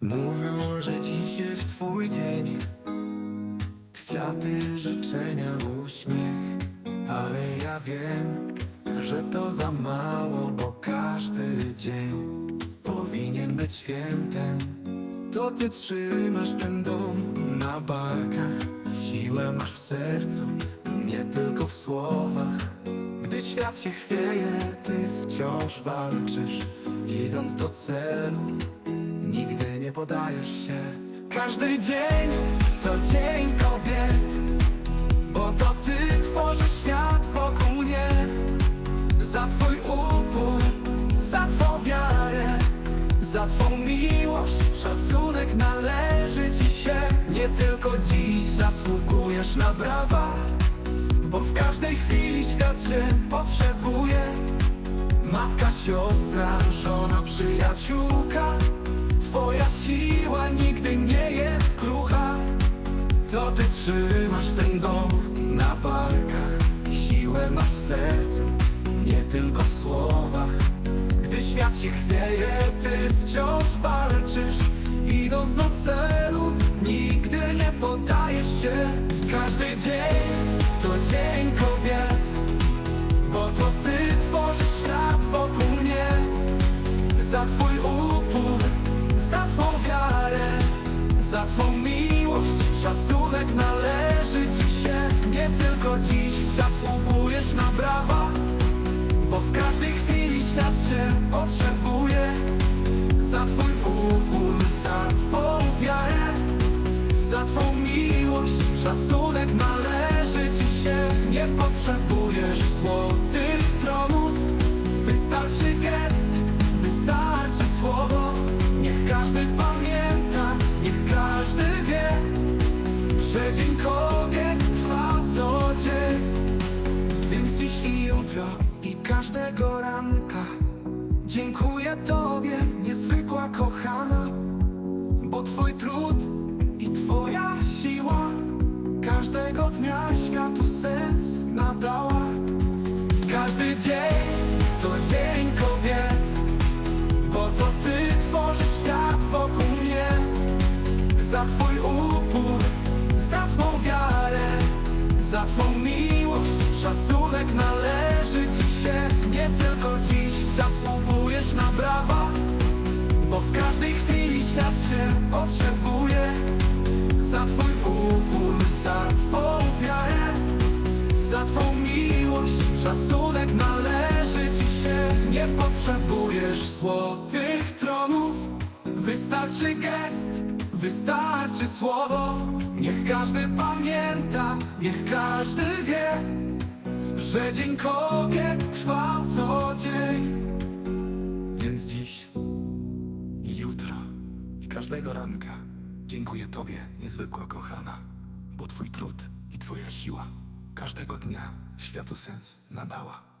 Mówią, że dziś jest twój dzień. Kwiaty, życzenia, uśmiech. Ale ja wiem, że to za mało Bo każdy dzień powinien być świętem. To ty trzymasz ten dom na barkach. Siłę masz w sercu, nie tylko w słowach. Gdy świat się chwieje, ty wciąż walczysz Idąc do celu Nigdy nie podajesz się. Każdy dzień to dzień kobiet Bo to ty tworzysz świat wokół mnie. Za twój upór, za twą wiarę Za twą miłość, szacunek należy ci się. Nie tylko dziś zasługujesz na brawa Bo w każdej chwili świat cię potrzebuje. Matka, siostra, żona, przyjaciółka Twoja siła nigdy nie jest krucha. To ty trzymasz ten dom na barkach. Siłę masz w sercu, nie tylko w słowach. Gdy świat się chwieje, ty wciąż walczysz. Idąc do celu, nigdy nie poddajesz się. Każdy dzień twą miłość, szacunek należy ci się. Nie tylko dziś zasługujesz na brawa Bo w każdej chwili świat cię potrzebuje. Za twój upór, za twą wiarę za twą miłość. Szacunek należy ci się. Nie potrzebujesz złotych Że dzień kobiet trwa co dzień. Więc dziś i jutro i każdego ranka. Dziękuję Tobie, niezwykła kochana bo twój trud i twoja siła Każdego dnia światu sens nadała. Każdy dzień to dzień kobiet Bo to ty tworzysz świat wokół mnie. Za twój Za twą miłość, szacunek należy ci się. Nie tylko dziś zasługujesz na brawa bo w każdej chwili świat się potrzebuje. Za twój upór, za twą wiarę Za twą miłość, szacunek należy ci się. Nie potrzebujesz złotych tronów Wystarczy gest, wystarczy słowo Niech każdy pamięta, niech każdy wie Że dzień kobiet trwa co dzień Więc dziś i jutro, i każdego ranka dziękuję Tobie, niezwykła kochana, bo Twój trud i Twoja siła każdego dnia światu sens nadała.